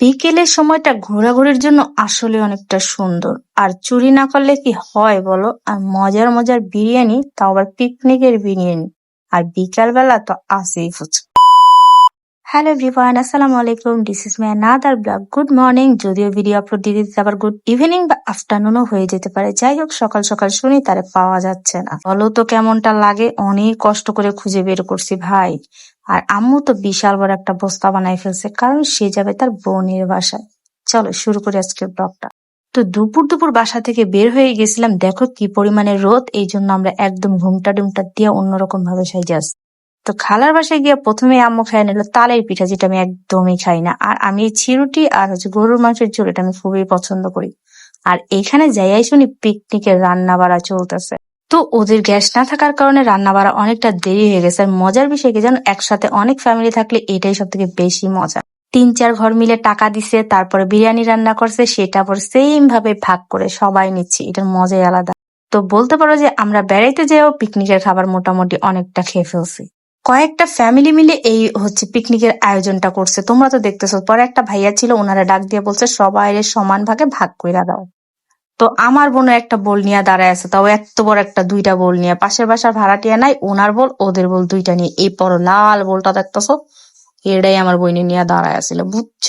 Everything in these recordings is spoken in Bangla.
বিকেলের সময়টা ঘোরাঘুরির জন্য আসলে অনেকটা সুন্দর। আর চুরি না করলে কি হয় বলো? আর মজার মজার বিরিয়ানি, তাও আবার পিকনিকের বিরিয়ানি। আর বিকাল বেলা তো আসেই ফুচকা। হ্যালো এভরিওয়ান আসসালামু আলাইকুম। This is my another blog good morning যদিও ভিডিও আপলোড দিতে দিতে আবার গুড ইভিনিং বা আফটারনুনও হয়ে যেতে পারে। যাই হোক, সকাল সকাল শুনি তারে পাওয়া যাচ্ছে না। বলো তো কেমনটা লাগে? অনেক কষ্ট করে খুঁজে বের করছি ভাই। আর আম্মু তো বিশাল বড় একটা বস্তা বানাই ফেলছে, কারণ সে যাবে তার বোনের বাসায়। চলো, শুরু করি আজকের ব্লগটা। তো দুপুর দুপুর বাসা থেকে বের হয়ে গেছিলাম, দেখো কি পরিমাণে রোদ, এই জন্য আমরা একদম ঘুমটা ডুমটা দিয়ে অন্যরকম ভাবে সাইজে আসছি তো খালার বাসায় গিয়ে প্রথমে আম্মু খাই নিল তালের পিঠা, যেটা আমি একদমই খাই না। আর আমি এই চিরুটি আর হচ্ছে গরুর মাংসের ঝোল, এটা আমি খুবই পছন্দ করি। আর এখানে যাইয়াই শুনি পিকনিকের রান্না বাড়া চলতেছে। তো ওদের গ্যাস না থাকার কারণে রান্না বাড়া অনেকটা দেরি হয়ে গেছে। আর মজার বিষয় কি জানো? একসাথে অনেক ফ্যামিলি থাকলে এটাই সব থেকে বেশি মজা। তিন চার ঘর মিলে টাকা দিছে, তারপরে বিরিয়ানি রান্না করছে, সেটা আবার সেম ভাবে ভাগ করে সবাই নিচ্ছি। এটার মজাই আলাদা। তো বলতে পারো যে আমরা বেড়াইতে যেও পিকনিকের খাবার মোটামুটি অনেকটা খেয়ে ফেলছি। কয়েকটা ফ্যামিলি মিলে এই হচ্ছে পিকনিকের আয়োজনটা করছে। তোমরা তো দেখতেছো, পরে একটা ভাইয়া ছিল, ওনারা ডাক দিয়ে বলছে সবাই সমান ভাগে ভাগ কইরা দাও। তো আমার বোনও একটা বোল নিয়ে দাঁড়ায় আছে, তাও এত বড় একটা দুইটা বোল নিয়ে। পাশের বাসার ভাড়াটিয়া নাই, ওনার বল, ওদের বল দুইটা নিয়ে। এই পর লাল বোলটা দেখতেছো? এটাই আমার বইনে নিয়ে দাঁড়ায় আছিল, বুঝছ?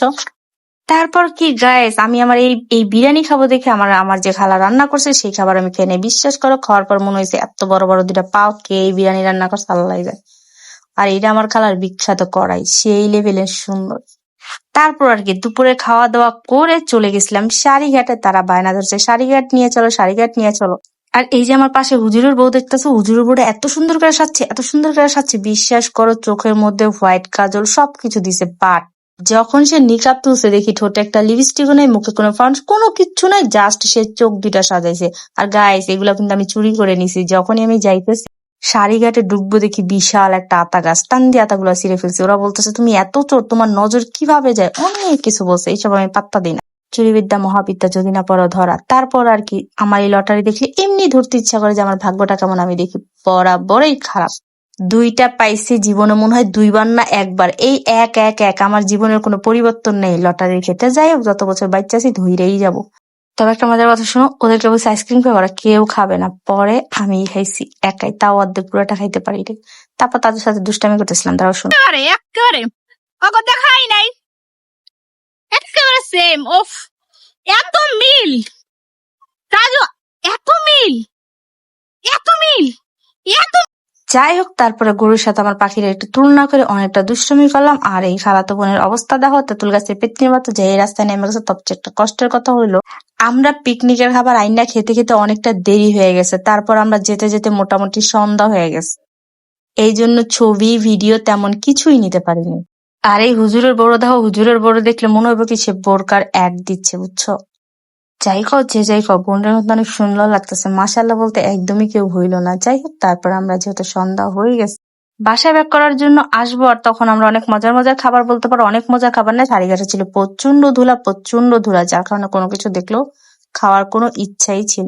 তারপর কি গাইস আমি আমার এই এই বিরিয়ানি খাব দেখে আমার আমার যে খালা রান্না করছে, সেই খাবার আমি খেয়ে নেই বিশ্বাস করো, খাওয়ার পর মনে হয়েছে এত বড় বড় দুইটা পাও, কে এই বিরিয়ানি রান্না করছে আল্লাহ যায় আর এটা আমার খালার বিখ্যাত কড়াই, সেই লেভেলের সুন্দর। তারপর আর কি দুপুরে খাওয়া দাওয়া করে চলে গেছিলাম সারিঘাটে তারা বায়না ধরছে সারিঘাট নিয়ে চলো সারিঘাট নিয়ে চলো। আর এই যে আমার পাশে হুজুরের বউ দেখতেছো, হুজুরের বউটা এত সুন্দর করে সাজছে, এত সুন্দর করে সাজছে, বিশ্বাস করো চোখের মধ্যে হোয়াইট কাজল সবকিছু দিছে বাট যখন সে নিকাপ তুলছে, দেখি ঠোঁটে একটা লিপস্টিকও নেই, মুখে কোনো ফাউন্ড কোনো কিচ্ছু নাই, জাস্ট সে চোখ দুইটা সাজাইছে। আর গাইস এগুলো কিন্তু আমি চুরি করে নিছি, যখনই আমি যাইতেছি সারিঘাটে ডুববো দেখি বিশাল একটা আতা গাছ। টান দিয়ে আতাগুলো ছিঁড়ে ফেলছে। ওরা বলতেছে, তুমি এত চোর, তোমার নজর কীভাবে যায়? অনেক কিছু বলছে, এইসব আমি পাত্তা দিই না। চুরিবিদ্যা, মহাবিদ্যা যদি না পড়ো ধরা। তারপর আর কি আমার এই লটারি দেখলে এমনি ধরতে ইচ্ছা করে যে আমার ভাগ্যটা কেমন, আমি দেখি বরাবরই খারাপ। দুইটা পাইছি, জীবনে মনে হয় দুইবার না একবার। এই এক এক এক, আমার জীবনের কোনো পরিবর্তন নেই লটারির ক্ষেত্রে। যাই হোক, যত বছর বাচ্চা আছি ধইরেই যাব। তবে একটা মজার কথা শোনো ওদেরকে বলছি আইসক্রিম খাবে, ওরা কেউ খাবে না। পরে আমি খাইছি একাই, তাও অর্ধেক পুরোটা খাইতে পারি রে তারপর তাদের সাথে দুষ্টামি করতেছিলাম, তারাও শোনো। আরে, একেবারে। ওকে দেখাই নাই। একেবারে সেম ওফ এত মিল। রাজু এত মিল এত মিল এত যাই হোক, তারপরে গরুর সাথে আমার পাখিরা একটু তুলনা করে অনেকটা দুষ্টমি করলাম। আর এই খালাতো বোনের অবস্থা দেখো তেঁতুল গাছের পেতনির মতো যে এই রাস্তায় নেমে গেছে সবচেয়ে একটা কষ্টের কথা হইল আমরা পিকনিকের খাবার আইনা খেতে খেতে অনেকটা দেরি হয়ে গেছে। তারপর আমরা যেতে যেতে মোটামুটি সন্ধ্যা হয়ে গেছে। এই জন্য ছবি, ভিডিও তেমন কিছুই নিতে পারিনি। আর এই হুজুরের বড় দেখো, হুজুরের বড় দেখলে মনে হইব কি সে বোরকার এক দিচ্ছে, বুঝছ? যাই কও যে যাই কও বোনের অনেক সুন্দর লাগতেছে। মাসাল্লাহ বলতে একদমই কেউ হইল না। যাই হোক তারপর আমরা যেহেতু সন্ধ্যা হয়ে গেছে, বাসায় ব্যাক করার জন্য আসব আর তখন আমরা অনেক মজার মজার খাবার বলতে পারো। অনেক মজার খাবার না, সারিঘাটে ছিল প্রচণ্ড ধুলা প্রচণ্ড ধুলা, যার কারণে কোনো কিছু দেখলেও খাওয়ার কোনো ইচ্ছাই ছিল।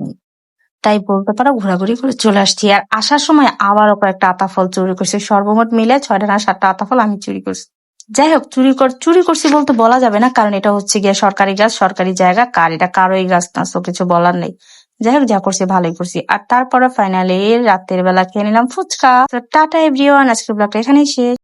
তাই বলতে পারো, ঘোরাঘুরি করে চলে আসছি। আর আসার সময় আবারও কয়েকটা আতাফল চুরি করছি। সর্বমোট মিলে ছয়টা না, সাতটা আতাফল আমি চুরি করছি। যাই হোক চুরি কর, চুরি করছি বলতে বলা যাবে না, কারণ এটা হচ্ছে গিয়ে সরকারি গাছ, সরকারি জায়গা, কার এটা কারোই গাছ না তো কিছু বলার নেই। যাই হোক যা করছি ভালোই করছি। আর তারপরে ফাইনালি রাতের বেলা খেয়ে নিলাম ফুচকা। টাটা এভরিওয়ান আজকের ব্লগটা এখানেই শেষ।